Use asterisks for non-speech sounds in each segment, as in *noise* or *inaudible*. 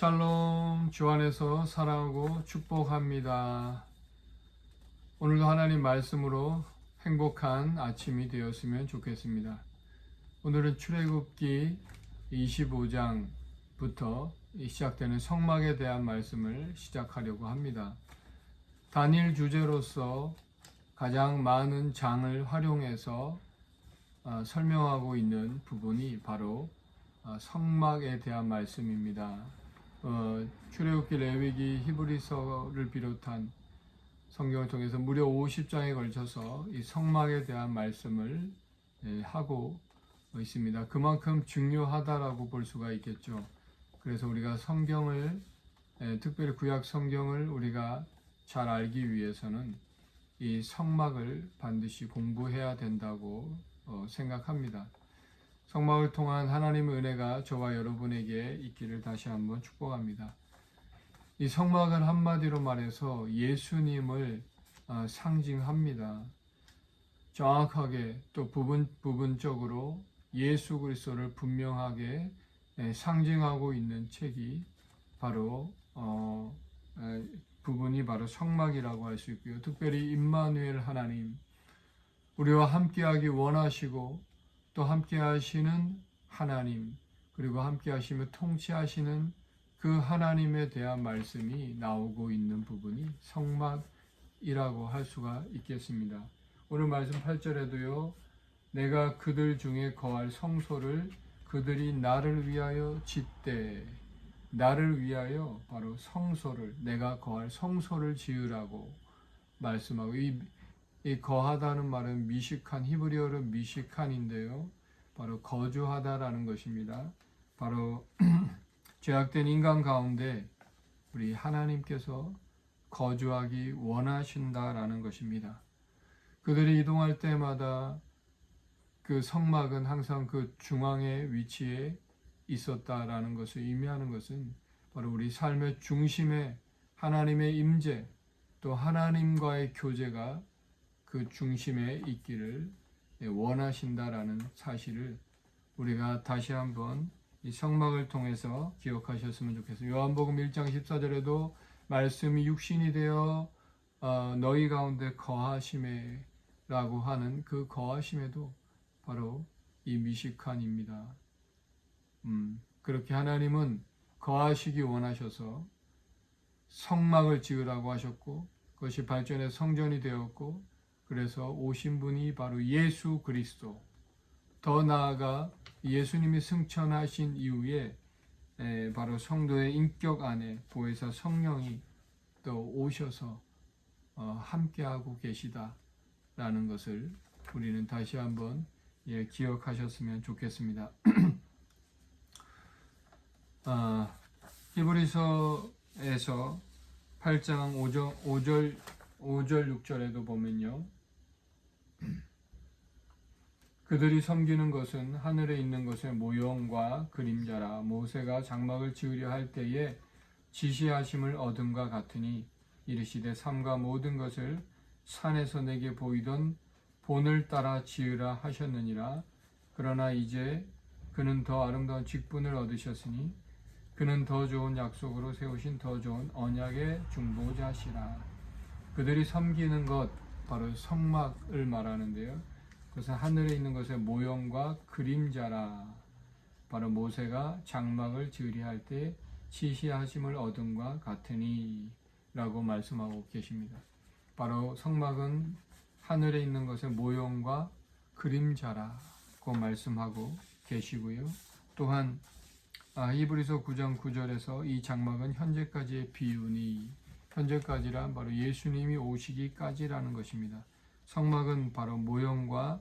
샬롬 주 안에서 사랑하고 축복합니다. 오늘도 하나님 말씀으로 행복한 아침이 되었으면 좋겠습니다. 오늘은 출애굽기 25장부터 시작되는 성막에 대한 말씀을 시작하려고 합니다. 단일 주제로서 가장 많은 장을 활용해서 아, 설명하고 있는 부분이 바로 아, 성막에 대한 말씀입니다. 어, 출애굽기, 레위기, 히브리서를 비롯한 성경을 통해서 무려 50장에 걸쳐서 이 성막에 대한 말씀을 예, 하고 있습니다. 그만큼 중요하다라고 볼 수가 있겠죠. 그래서 우리가 성경을 예, 특별히 구약 성경을 우리가 잘 알기 위해서는 이 성막을 반드시 공부해야 된다고 어, 생각합니다. 성막을 통한 하나님의 은혜가 저와 여러분에게 있기를 다시 한번 축복합니다. 이 성막은 한마디로 말해서 예수님을 어, 상징합니다. 정확하게 또 부분 부분적으로 예수 그리스도를 분명하게 예, 상징하고 있는 책이 바로 어, 에, 부분이 바로 성막이라고 할 수 있고요. 특별히 임마누엘 하나님 우리와 함께하기 원하시고 또 함께 하시는 하나님 그리고 함께 하시며 통치하시는 그 하나님에 대한 말씀이 나오고 있는 부분이 성막이라고 할 수가 있겠습니다. 오늘 말씀 8절에도요. 내가 그들 중에 거할 성소를 그들이 나를 위하여 짓되 나를 위하여 바로 성소를 내가 거할 성소를 지으라고 말씀하고 이, 이 거하다는 말은 미식한 히브리어로 미식한인데요. 바로 거주하다라는 것입니다. 바로 *clears throat* 죄악된 인간 가운데 우리 하나님께서 거주하기 원하신다라는 것입니다. 그들이 이동할 때마다 그 성막은 항상 그 중앙에 위치해 있었다라는 것을 의미하는 것은 바로 우리 삶의 중심에 하나님의 임재 또 하나님과의 교제가 그 중심에 있기를 원하신다라는 사실을 우리가 다시 한번 이 성막을 통해서 기억하셨으면 좋겠어요. 요한복음 1장 14절에도 말씀이 육신이 되어 어, 너희 가운데 거하심에 라고 하는 그 거하심에도 바로 이 미식한입니다. 음, 그렇게 하나님은 거하시기 원하셔서 성막을 지으라고 하셨고 그것이 발전의 성전이 되었고 그래서 오신 분이 바로 예수 그리스도 더 나아가 예수님이 승천하신 이후에 에, 바로 성도의 인격 안에 보혜사 성령이 또 오셔서 어, 함께하고 계시다라는 것을 우리는 다시 한번 예, 기억하셨으면 좋겠습니다. *clears throat* 아, 히브리서에서 8장 5절, 5절, 5절 6절에도 보면요. 그들이 섬기는 것은 하늘에 있는 것의 모형과 그림자라 모세가 장막을 지으려 할 때에 지시하심을 얻음과 같으니 이르시되 삼가 모든 것을 산에서 내게 보이던 본을 따라 지으라 하셨느니라. 그러나 이제 그는 더 아름다운 직분을 얻으셨으니 그는 더 좋은 약속으로 세우신 더 좋은 언약의 중보자시라. 그들이 섬기는 것 바로 성막을 말하는데요 그것은 하늘에 있는 것의 모형과 그림자라 바로 모세가 장막을 지으려 할때 지시하심을 얻음과 같으니 라고 말씀하고 계십니다. 바로 성막은 하늘에 있는 것의 모형과 그림자라고 말씀하고 계시고요. 또한 아, 히브리서 9장 9절에서 이 장막은 현재까지의 비유니 현재까지란 바로 예수님이 오시기까지라는 것입니다. 성막은 바로 모형과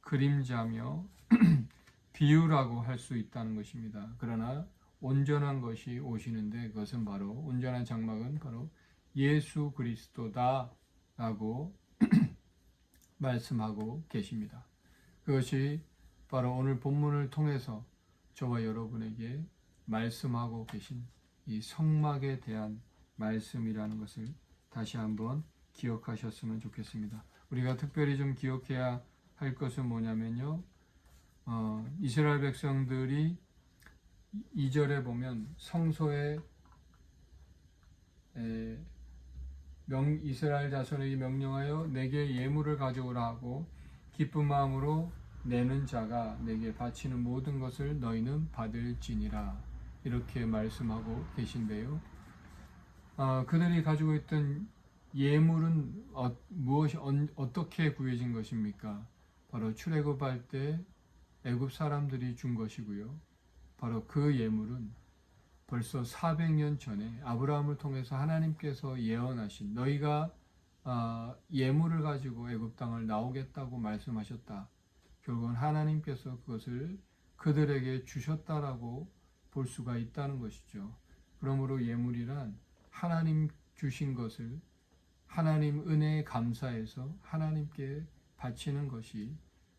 그림자며 *clears throat* 비유라고 할 수 있다는 것입니다. 그러나 온전한 것이 오시는데 그것은 바로 온전한 장막은 바로 예수 그리스도다라고 *clears throat* 말씀하고 계십니다. 그것이 바로 오늘 본문을 통해서 저와 여러분에게 말씀하고 계신 이 성막에 대한 말씀이라는 것을 다시 한번 기억하셨으면 좋겠습니다. 우리가 특별히 좀 기억해야 할 것은 뭐냐면요. 어, 이스라엘 백성들이 2절에 보면 성소에 에, 명 이스라엘 자손에게 명령하여 내게 예물을 가져오라 하고 기쁜 마음으로 내는 자가 내게 바치는 모든 것을 너희는 받을지니라 이렇게 말씀하고 계신데요. 아, 그들이 가지고 있던 예물은 어, 무엇이 언- 어떻게 구해진 것입니까? 바로 출애굽할 때 애굽 사람들이 준 것이고요. 바로 그 예물은 벌써 400년 전에 아브라함을 통해서 하나님께서 예언하신 너희가 아, 예물을 가지고 애굽 땅을 나오겠다고 말씀하셨다. 결국은 하나님께서 그것을 그들에게 주셨다라고 볼 수가 있다는 것이죠. 그러므로 예물이란 하나님 주신 것을 하나님 은혜에 감사해서 하나님께 바치는 것이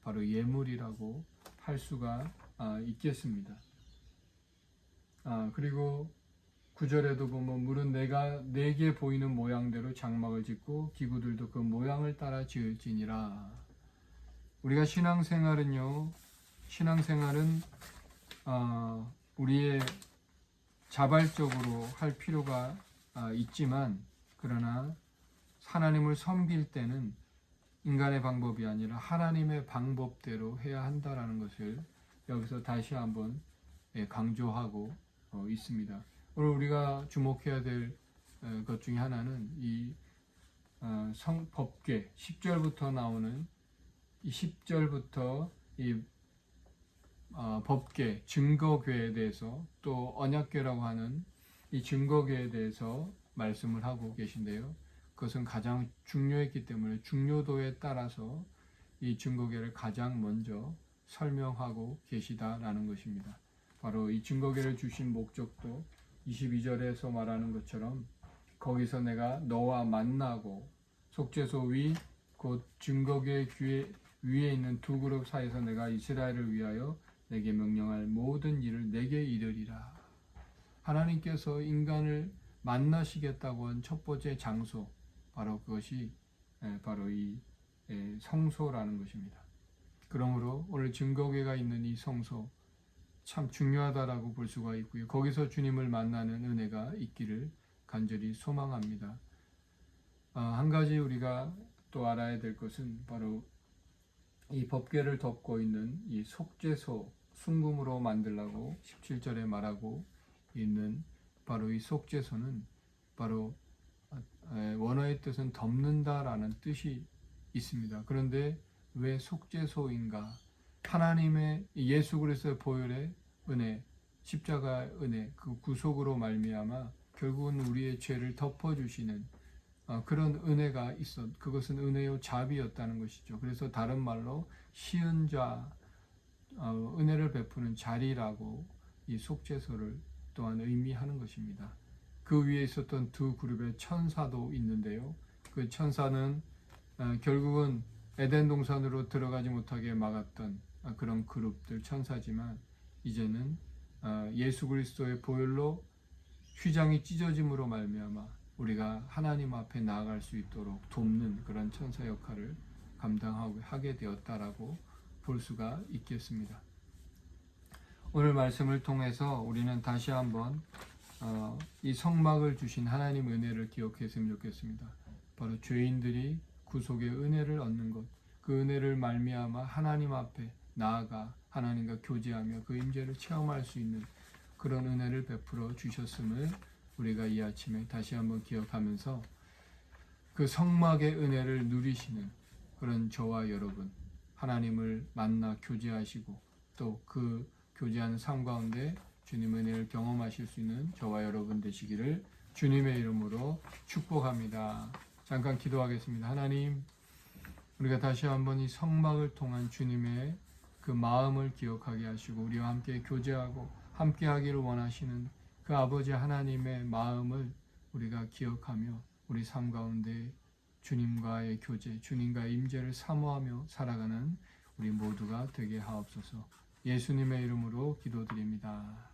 바로 예물이라고 할 수가 아, 있겠습니다. 아, 그리고 구절에도 보면 물은 내가 내게 보이는 모양대로 장막을 짓고 기구들도 그 모양을 따라 지을지니라. 우리가 신앙생활은요. 신앙생활은 아, 우리의 자발적으로 할 필요가 아, 있지만 그러나 하나님을 섬길 때는 인간의 방법이 아니라 하나님의 방법대로 해야 한다라는 것을 여기서 다시 한번 예, 강조하고 어, 있습니다. 오늘 우리가 주목해야 될 것 중에 하나는 이 어, 성법계 10절부터 나오는 이 10절부터 이 어, 법계 증거궤에 대해서 또 언약궤라고 하는 이 증거궤에 대해서 말씀을 하고 계신데요. 그것은 가장 중요했기 때문에 중요도에 따라서 이 증거계를 가장 먼저 설명하고 계시다라는 것입니다. 바로 이 증거계를 주신 목적도 22절에서 말하는 것처럼 거기서 내가 너와 만나고 속죄소 위 곧 증거계 귀에, 위에 있는 두 그룹 사이에서 내가 이스라엘을 위하여 내게 명령할 모든 일을 내게 이르리라. 하나님께서 인간을 만나시겠다고 한 첫 번째 장소 바로 그것이 에, 바로 이 에, 성소라는 것입니다. 그러므로 오늘 증거계가 있는 이 성소 참 중요하다라고 볼 수가 있고요. 거기서 주님을 만나는 은혜가 있기를 간절히 소망합니다. 아, 한 가지 우리가 또 알아야 될 것은 바로 이 법궤를 덮고 있는 이 속죄소 순금으로 만들라고 17절에 말하고 있는 바로 이 속죄소는 바로 에, 원어의 뜻은 덮는다라는 뜻이 있습니다. 그런데 왜 속죄소인가? 하나님의 예수 그리스도의 보혈의 은혜, 십자가의 은혜, 그 구속으로 말미암아 결국은 우리의 죄를 덮어 주시는 어, 그런 은혜가 있었. 그것은 은혜요 자비였다는 것이죠. 그래서 다른 말로 시은 자, 어, 은혜를 베푸는 자리라고 이 속죄소를 또한 의미하는 것입니다. 그 위에 있었던 두 그룹의 천사도 있는데요. 그 천사는 어, 결국은 에덴 동산으로 들어가지 못하게 막았던 어, 그런 그룹들 천사지만 이제는 어, 예수 그리스도의 보혈로 휘장이 찢어짐으로 말미암아 우리가 하나님 앞에 나아갈 수 있도록 돕는 그런 천사 역할을 감당하고 하게 되었다라고 볼 수가 있겠습니다. 오늘 말씀을 통해서 우리는 다시 한번 어, 이 성막을 주신 하나님 은혜를 기억했으면 좋겠습니다. 바로 죄인들이 구속의 은혜를 얻는 것, 그 은혜를 말미암아 하나님 앞에 나아가 하나님과 교제하며 그 임재를 체험할 수 있는 그런 은혜를 베풀어 주셨음을 우리가 이 아침에 다시 한번 기억하면서 그 성막의 은혜를 누리시는 그런 저와 여러분 하나님을 만나 교제하시고 또 그 교제하는 삶 가운데 주님 은혜를 경험하실 수 있는 저와 여러분 되시기를 주님의 이름으로 축복합니다. 잠깐 기도하겠습니다. 하나님, 우리가 다시 한번 이 성막을 통한 주님의 그 마음을 기억하게 하시고 우리와 함께 교제하고 함께 하기를 원하시는 그 아버지 하나님의 마음을 우리가 기억하며 우리 삶 가운데 주님과의 교제, 주님과의 임재를 사모하며 살아가는 우리 모두가 되게 하옵소서. 예수님의 이름으로 기도드립니다.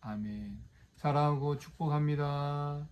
아멘. 사랑하고 축복합니다.